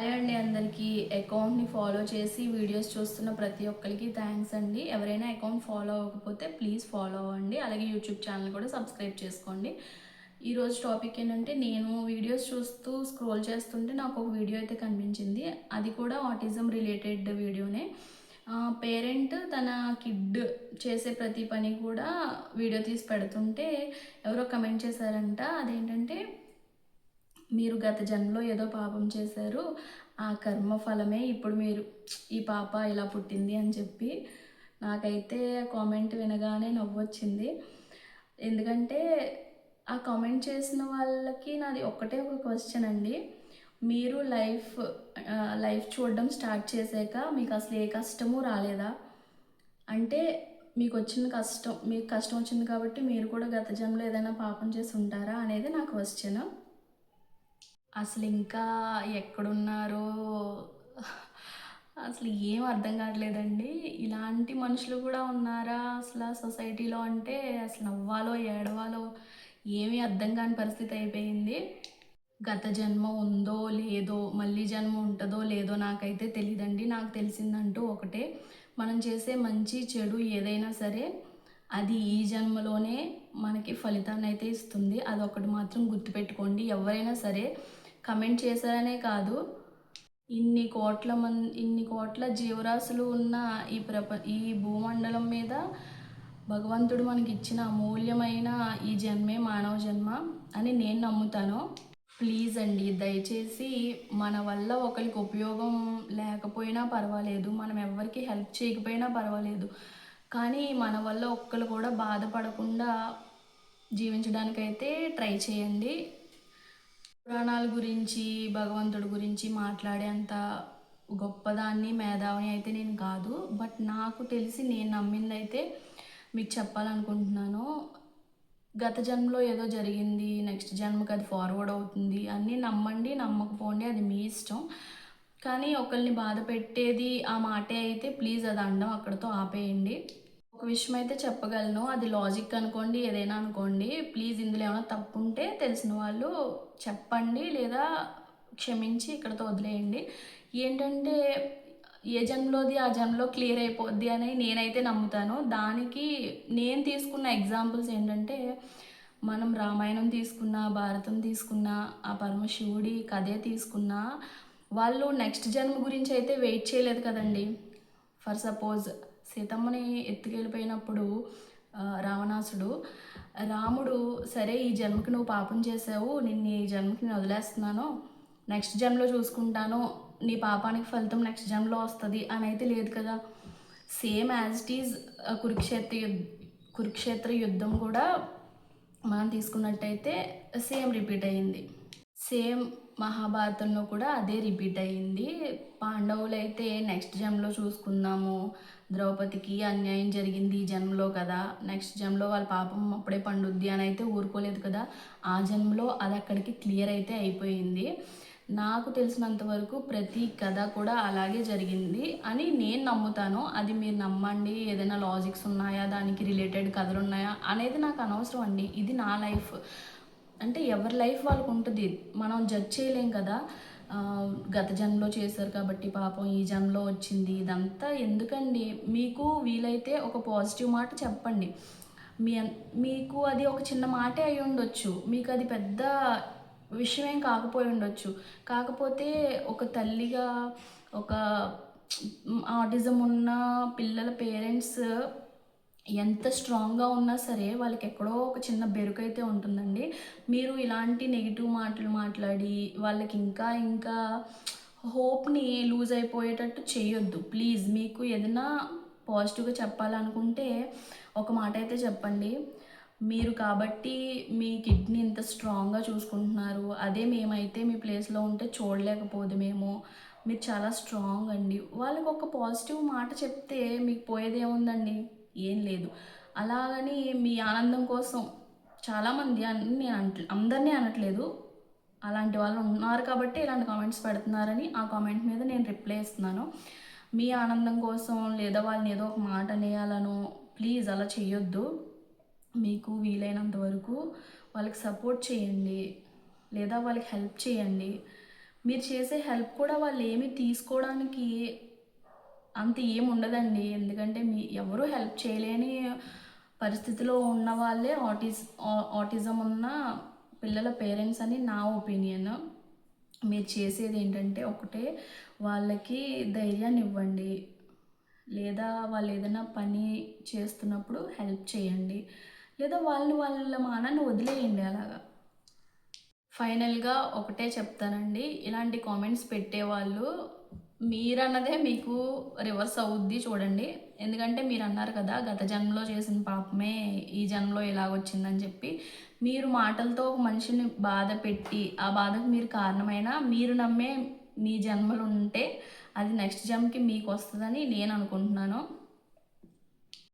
Hi అండి అందరికీ అకౌంట్ని ఫాలో చేసి వీడియోస్ చూస్తున్న ప్రతి ఒక్కరికి థ్యాంక్స్ అండి. ఎవరైనా అకౌంట్ ఫాలో అవ్వకపోతే ప్లీజ్ ఫాలో అవ్వండి. అలాగే యూట్యూబ్ ఛానల్ కూడా సబ్స్క్రైబ్ చేసుకోండి. ఈరోజు టాపిక్ ఏంటంటే నేను వీడియోస్ చూస్తూ స్క్రోల్ చేస్తుంటే నాకు ఒక వీడియో అయితే కనిపించింది. అది కూడా ఆటిజం రిలేటెడ్ వీడియోనే. పేరెంట్ తన కిడ్ చేసే ప్రతి పని కూడా వీడియో తీసి పెడుతుంటే ఎవరో కమెంట్ చేశారంట. అదేంటంటే మీరు గత జన్మలో ఏదో పాపం చేశారు ఆ కర్మ ఫలమే ఇప్పుడు మీరు ఈ పాప ఇలా పుట్టింది అని చెప్పి నాకైతే కామెంట్ వినగానే నవ్వొచ్చింది. ఎందుకంటే ఆ కామెంట్ చేసిన వాళ్ళకి నాది ఒక్కటే ఒక క్వశ్చన్ అండి. మీరు లైఫ్ లైఫ్ చూడడం స్టార్ట్ చేశాక మీకు అసలు ఏ కష్టము రాలేదా? అంటే మీకు వచ్చిన కష్టం మీకు కష్టం వచ్చింది కాబట్టి మీరు కూడా గత జన్మలో ఏదైనా పాపం చేసి ఉంటారా అనేది నా క్వశ్చన్. అసలు ఇంకా ఎక్కడున్నారో అసలు ఏం అర్థం కావట్లేదండి. ఇలాంటి మనుషులు కూడా ఉన్నారా? అసలు సొసైటీలో అంటే అసలు నవ్వాలో ఏడవాలో ఏమీ అర్థం కాని పరిస్థితి అయిపోయింది. గత జన్మ ఉందో లేదో మళ్ళీ జన్మ ఉంటుందో లేదో నాకైతే తెలియదండి నాకు తెలిసిందంటూ ఒకటే మనం చేసే మంచి చెడు ఏదైనా సరే అది ఈ జన్మలోనే మనకి ఫలితాన్ని అయితే ఇస్తుంది. అదొకటి మాత్రం గుర్తుపెట్టుకోండి. ఎవరైనా సరే కమెంట్ చేశారనే కాదు. ఇన్ని కోట్ల మంది ఇన్ని కోట్ల జీవరాశులు ఉన్న ఈ ప్రప ఈ భూమండలం మీద భగవంతుడు మనకి ఇచ్చిన అమూల్యమైన ఈ జన్మే మానవ జన్మ అని నేను నమ్ముతాను. ప్లీజ్ అండి దయచేసి మన వల్ల ఒకరికి ఉపయోగం లేకపోయినా పర్వాలేదు. మనం ఎవరికి హెల్ప్ చేయకపోయినా పర్వాలేదు. కానీ మన వల్ల ఒక్కరు కూడా బాధపడకుండా జీవించడానికైతే ట్రై చేయండి. పురాణాల గురించి భగవంతుడి గురించి మాట్లాడేంత గొప్పదాన్ని మేధావిని అయితే నేను కాదు. బట్ నాకు తెలిసి నేను నమ్మింది అయితే మీకు చెప్పాలనుకుంటున్నాను గత జన్మలో ఏదో జరిగింది నెక్స్ట్ జన్మకి అది ఫార్వర్డ్ అవుతుంది అన్నీ నమ్మండి నమ్మకపోండి అది మీ ఇష్టం. కానీ ఒకరిని బాధ పెట్టేది ఆ మాటే అయితే ప్లీజ్ అది అండం అక్కడితో ఆపేయండి. ఒక విషయం అయితే చెప్పగలను. అది లాజిక్ అనుకోండి ఏదైనా అనుకోండి. ప్లీజ్ ఇందులో ఏమైనా తప్పు ఉంటే తెలిసిన వాళ్ళు చెప్పండి లేదా క్షమించి ఇక్కడతో వదిలేయండి. ఏంటంటే ఏ జన్మలోది ఆ జన్మలో క్లియర్ అయిపోద్ది అని నేనైతే నమ్ముతాను. దానికి నేను తీసుకున్న ఎగ్జాంపుల్స్ ఏంటంటే మనం రామాయణం తీసుకున్న భారతం తీసుకున్న ఆ పరమశివుడి కథే తీసుకున్న వాళ్ళు నెక్స్ట్ జన్మ గురించి అయితే వెయిట్ చేయలేదు కదండి. ఫర్ సపోజ్ సీతమ్మని ఎత్తుకెళ్ళిపోయినప్పుడు రావణాసుడు రాముడు సరే ఈ జన్మకి నువ్వు పాపం చేసావు నిన్ను ఈ జన్మకి నేను వదిలేస్తున్నాను నెక్స్ట్ జన్మలో చూసుకుంటాను నీ పాపానికి ఫలితం నెక్స్ట్ జన్మలో వస్తుంది అని అయితే లేదు కదా. Same as it is Kurukshetra యుద్ధ కురుక్షేత్ర యుద్ధం కూడా మనం తీసుకున్నట్టయితే సేమ్ రిపీట్ అయ్యింది. సేమ్ మహాభారతంలో కూడా అదే రిపీట్ అయ్యింది. పాండవులు అయితే నెక్స్ట్ జన్మలో చూసుకుందాము. ద్రౌపదికి అన్యాయం జరిగింది ఈ జన్మలో కదా. నెక్స్ట్ జన్మలో వాళ్ళ పాపం అప్పుడే పండుద్ది అని అయితే ఊరుకోలేదు కదా. ఆ జన్మలో అది అక్కడికి క్లియర్ అయితే అయిపోయింది. నాకు తెలిసినంత వరకు ప్రతి కథ కూడా అలాగే జరిగింది అని నేను నమ్ముతాను. అది మీరు నమ్మండి. ఏదైనా లాజిక్స్ ఉన్నాయా? దానికి రిలేటెడ్ కథలు ఉన్నాయా అనేది నాకు అనవసరం అండి. ఇది నా లైఫ్ అంటే ఎవరి లైఫ్ వాళ్ళకు ఉంటుంది. మనం జడ్జ్ చేయలేం కదా. గత జన్మలో చేశారు కాబట్టి పాపం ఈ జన్మలో వచ్చింది. ఇదంతా ఎందుకండి? మీకు వీలైతే ఒక పాజిటివ్ మాట చెప్పండి. మీ మీకు అది ఒక చిన్న మాటే అయి ఉండొచ్చు. మీకు అది పెద్ద విషయమేం కాకపోయి ఉండొచ్చు. కాకపోతే ఒక తల్లిగా ఒక ఆటిజం ఉన్న పిల్లల పేరెంట్స్ ఎంత స్ట్రాంగ్గా ఉన్నా సరే వాళ్ళకి ఎక్కడో ఒక చిన్న బెరుకైతే ఉంటుందండి. మీరు ఇలాంటి నెగిటివ్ మాటలు మాట్లాడి వాళ్ళకి ఇంకా ఇంకా హోప్ని లూజ్ అయిపోయేటట్టు చేయొద్దు. ప్లీజ్ మీకు ఏదైనా పాజిటివ్గా చెప్పాలనుకుంటే ఒక మాట అయితే చెప్పండి. మీరు కాబట్టి మీ కిడ్నీ ఇంత స్ట్రాంగ్గా చూసుకుంటున్నారు. అదే మేమైతే మీ ప్లేస్లో ఉంటే చూడలేకపోదు మేము. మీరు చాలా స్ట్రాంగ్ అండి. వాళ్ళకి ఒక పాజిటివ్ మాట చెప్తే మీకు పోయేదేముందండి? ఏం లేదు. అలాగని మీ ఆనందం కోసం చాలామంది అని అంట అందరినీ అనట్లేదు. అలాంటి వాళ్ళు ఉన్నారు కాబట్టి ఇలాంటి కామెంట్స్ పెడుతున్నారని ఆ కామెంట్ మీద నేను రిప్లై ఇస్తున్నాను. మీ ఆనందం కోసం లేదా వాళ్ళని ఏదో ఒక మాట అనేయాలను ప్లీజ్ అలా చేయొద్దు మీకు వీలైనంత వరకు వాళ్ళకి సపోర్ట్ చేయండి. లేదా వాళ్ళకి హెల్ప్ చేయండి. మీరు చేసే హెల్ప్ కూడా వాళ్ళు ఏమీ తీసుకోవడానికి అంత ఏం ఉండదండి ఎందుకంటే మీ ఎవరు హెల్ప్ చేయలేని పరిస్థితిలో ఉన్న వాళ్ళే ఆటిస్ ఆటిజం ఉన్న పిల్లల పేరెంట్స్ అని నా ఒపీనియన్. మీరు చేసేది ఏంటంటే ఒకటే వాళ్ళకి ధైర్యాన్ని ఇవ్వండి. లేదా వాళ్ళు ఏదైనా పని చేస్తున్నప్పుడు హెల్ప్ చేయండి. లేదా వాళ్ళని వాళ్ళ మానాన్ని వదిలేయండి అలాగా. ఫైనల్గా ఒకటే చెప్తానండి. ఇలాంటి కామెంట్స్ పెట్టేవాళ్ళు మీరన్నదే మీకు రివర్స్ అవుద్ది చూడండి. ఎందుకంటే మీరు అన్నారు కదా గత జన్మలో చేసిన పాపమే ఈ జన్మలో ఇలాగొచ్చిందని చెప్పి. మీరు మాటలతో ఒక మనిషిని బాధ పెట్టి ఆ బాధకు మీరు కారణమైనా మీరు నమ్మే మీ జన్మలు ఉంటే అది నెక్స్ట్ జన్మకి మీకు వస్తుందని నేను అనుకుంటున్నాను.